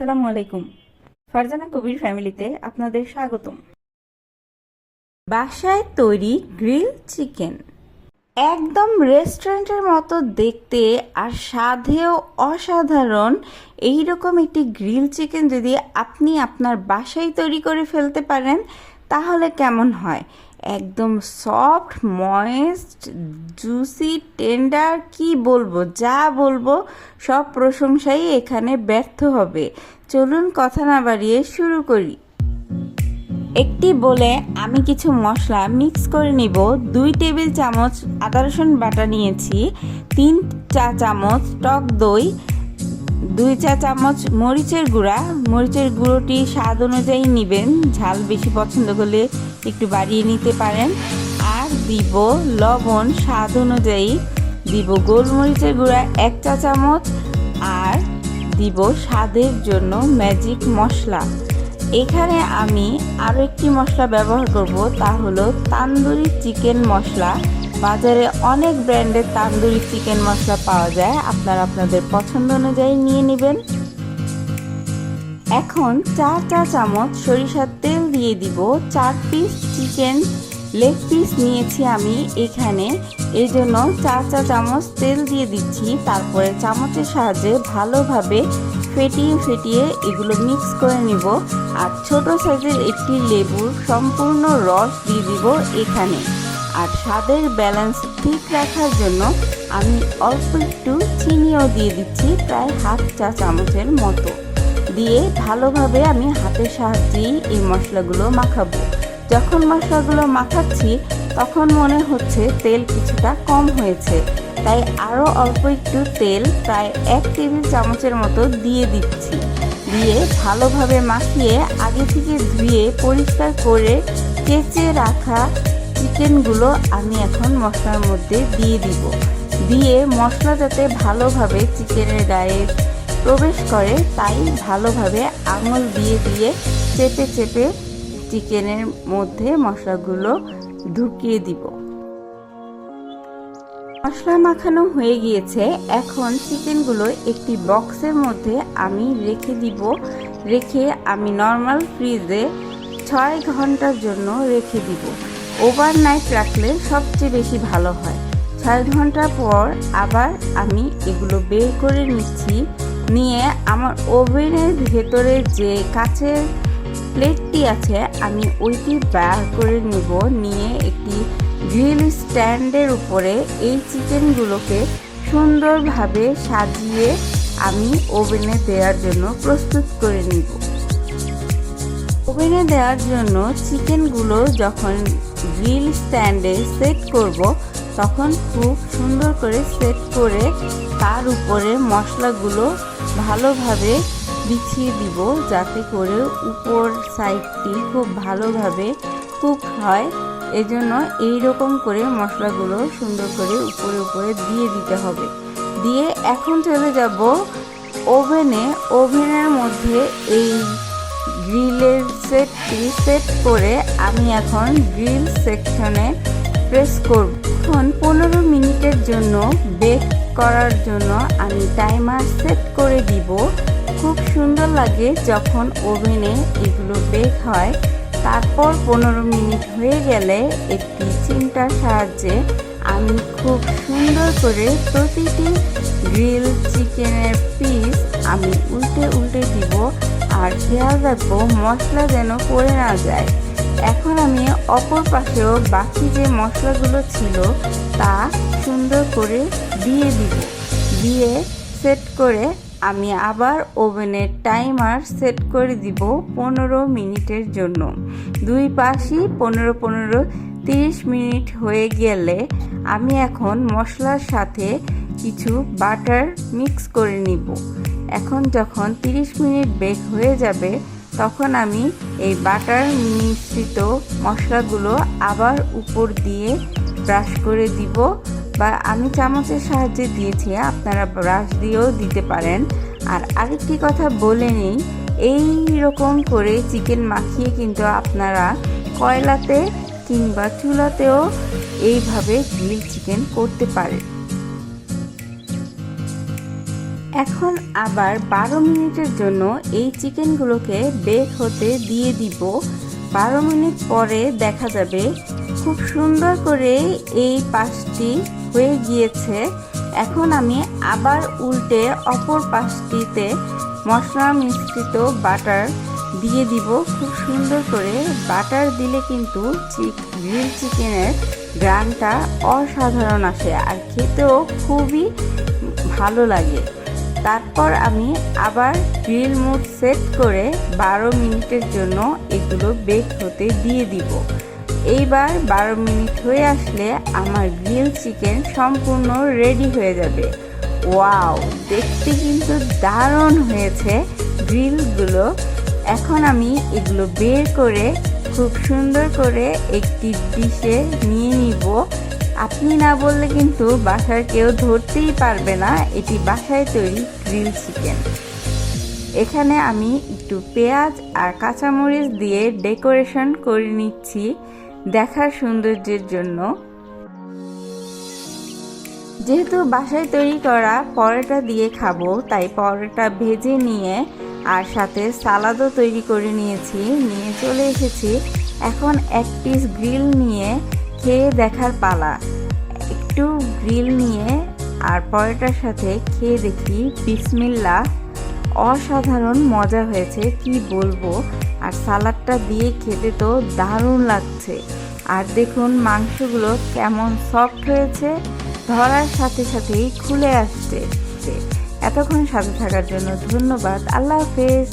আসসালামু আলাইকুম। ফারজানা কবির ফ্যামিলিতে আপনাদের স্বাগতম। বাসায় তৈরি গ্রিল চিকেন। একদম রেস্টুরেন্টের মতো দেখতে আর স্বাদেও অসাধারণ এই রকম একটি গ্রিল চিকেন যদি আপনি আপনার বাসায় তৈরি করে ফেলতে পারেন, তাহলে কেমন হয়? একদম সফট ময়েস্ট জুসি টেন্ডার কি বলব, যা বলব, সব প্রশংসাই এখানে ব্যর্থ হবে। চলুন কথা না বাড়িয়ে শুরু করি। একটি বলে আমি কিছু মশলা মিক্স করে নিব। দুই টেবিল চামচ আদা রসুন বাটা নিয়েছি, তিন চা চামচ টক দই দুই চা চামচ মরিচের গুঁড়া। মরিচের গুঁড়োটি স্বাদ অনুযায়ী নেবেন। ঝাল বেশি পছন্দ করলে একটু বাড়িয়ে নিতে পারেন। আর দিব লবণ। স্বাদ অনুযায়ী দিব গোলমরিচের গুঁড়া এক চা চামচ। আর দিব স্বাদের জন্য ম্যাজিক মশলা। এখানে আমি আরও একটি মশলা ব্যবহার করব, তা হলো তান্দুরি চিকেন মশলা। বাজারে অনেক ব্র্যান্ডের তান্দুরি চিকেন মশলা পাওয়া যায়। আপনারা আপনাদের পছন্দ অনুযায়ী নিয়ে নেবেন। এখন চার চা চামচ সরিষার তেল দিয়ে দিব। চার পিস চিকেন লেগ পিস নিয়েছি আমি এখানে। এই জন্য চার চা চামচ তেল দিয়ে দিচ্ছি। তারপরে চামচের সাহায্যে ভালোভাবে ফেটিয়ে ফেটিয়ে এগুলো মিক্স করে নিব। আর ছোট সাইজের একটি লেবুর সম্পূর্ণ রস দিয়ে দিব এখানে। আর স্বাদের ব্যালেন্স ঠিক রাখার জন্য আমি অল্প একটু চিনিও দিয়ে দিচ্ছি প্রায় হাফ চা চামচের মতো। দিয়ে ভালোভাবে আমি হাতের সাহায্যেই এই মশলাগুলো মাখাবো। যখন মশলাগুলো মাখাচ্ছি, তখন মনে হচ্ছে তেল কিছুটা কম হয়েছে। তাই আরও অল্প একটু তেল প্রায় এক টেবিল চামচের মতো দিয়ে দিচ্ছি। দিয়ে ভালোভাবে মাখিয়ে আগে থেকে ধুয়ে পরিষ্কার করে কেচে রাখা চিকেনগুলো আমি এখন মশলার মধ্যে দিয়ে দিব। দিয়ে মশলা যাতে ভালোভাবে চিকেনের গায়ে প্রবেশ করে, তাই ভালোভাবে আঙুল দিয়ে দিয়ে চেপে চেপে চিকেনের মধ্যে মশলাগুলো ঢুকিয়ে দিব। মশলা মাখানো হয়ে গিয়েছে। এখন চিকেনগুলো একটি বক্সের মধ্যে আমি রেখে দিব। রেখে আমি নর্মাল ফ্রিজে ছয় ঘণ্টার জন্য রেখে দিব। ওভারনাইট রাখলে সবচেয়ে বেশি ভালো হয়। ছয় ঘণ্টা পর আবার আমি এগুলো বের করে নিচ্ছি, নিয়ে আমার ওভেনের ভেতরে যে কাচের প্লেটটি আছে, আমি ওইটি বার করে নেব, নিয়ে একটি গ্রিল স্ট্যান্ডের উপরে এই চিকেনগুলোকে সুন্দরভাবে সাজিয়ে আমি ওভেনে দেওয়ার জন্য প্রস্তুত করে নিব। ওভেনে দেওয়ার জন্য চিকেনগুলো যখন গ্রিল স্ট্যান্ডে সেট করব। তখন খুব সুন্দর করে সেট করে তার উপরে মশলাগুলো ভালোভাবে বিছিয়ে দিব, যাতে করে উপর সাইডটি খুব ভালোভাবে কুক হয়। এজন্য এই রকম করে মশলাগুলো সুন্দর করে উপরে উপরে দিয়ে দিতে হবে। দিয়ে এখন চলে যাব ওভেনে। ওভেনের মধ্যে এই গ্রিলের সেট করে আমি এখন গ্রিল সেকশনে প্রেস করব। এখন পনেরো মিনিটের জন্য বেক করার জন্য আমি টাইমার সেট করে দিব। খুব সুন্দর লাগে যখন ওভেনে এগুলো বেক হয়। তারপর পনেরো মিনিট হয়ে গেলে একটি চিমটার সাহায্যে আমি খুব সুন্দর করে প্রতিটি গ্রিল চিকেনের পিস আমি উল্টে উল্টে দিব। আর খেয়াল রাখব, মশলা যেন পড়ে না যায়। এখন আমি অপর পাশেও বাকি যে মশলাগুলো ছিল, তা সুন্দর করে দিয়ে দিব। দিয়ে সেট করে আমি আবার ওভেনের টাইমার সেট করে দিব পনেরো মিনিটের জন্য। দুই পাশই পনেরো পনেরো তিরিশ মিনিট হয়ে গেলে আমি এখন মশলার সাথে কিছু বাটার মিক্স করে নিব। এখন যখন 30 মিনিট বেক হয়ে যাবে, তখন আমি এই বাটার মিশ্রিত মশলাগুলো আবার উপর দিয়ে ব্রাশ করে দিব বা আমি চামচের সাহায্যে দিয়েছি, আপনারা ব্রাশ দিয়েও দিতে পারেন। আর আরেকটি কথা বলে নিই, এই রকম করে চিকেন মাখিয়ে কিন্তু আপনারা কয়লাতে কিংবা চুলাতেও এইভাবে গ্রিল চিকেন করতে পারেন। এখন আবার বারো মিনিটের জন্য এই চিকেনগুলোকে বেক হতে দিয়ে দিব। বারো মিনিট পরে দেখা যাবে খুব সুন্দর করে এই পাশটি হয়ে গিয়েছে। এখন আমি আবার উল্টে অপর পাশটিতে মশলা মিশ্রিত বাটার দিয়ে দিব। খুব সুন্দর করে বাটার দিলে কিন্তু গ্রিল চিকেনের গ্রানটা অসাধারণ আসে আর খেতেও খুবই ভালো লাগে। তারপর আমি আবার গ্রিল মোড সেট করে বারো মিনিটের জন্য এগুলো বেক হতে দিয়ে দিব। এইবার বারো মিনিট হয়ে আসলে আমার গ্রিল চিকেন সম্পূর্ণ রেডি হয়ে যাবে। ওয়াও, দেখতে কিন্তু দারুণ হয়েছে গ্রিলগুলো। এখন আমি এগুলো বের করে খুব সুন্দর করে একটি ডিশে নিয়ে নিব। আপনি না বললে কিন্তু বাসার কেউ ধরতেই পারবে না, এটি বাসায় তৈরি গ্রিল চিকেন এখানে আমি একটু পেঁয়াজ আর কাঁচামরিচ দিয়ে ডেকোরেশন করে নিচ্ছি দেখার সৌন্দর্যের জন্য। যেহেতু বাসায় তৈরি করা পরোটা দিয়ে খাব, তাই পরোটা ভেজে নিয়ে আর সাথে সালাদও তৈরি করে নিয়েছি, নিয়ে চলে এসেছি। এখন এক পিস গ্রিল নিয়ে খেয়ে দেখার পালা। একটু গ্রিল নিয়ে আর পরোটার সাথে খেয়ে দেখি বিসমিল্লা অসাধারণ মজা হয়েছে, কি বলব? আর সালাডটা দিয়ে খেতে তো দারুণ লাগছে। আর দেখুন মাংসগুলো কেমন সফট হয়েছে, ধরার সাথে সাথেই খুলে আসছে। এতক্ষণ সাথে থাকার জন্য ধন্যবাদ, আল্লাহ হাফেজ।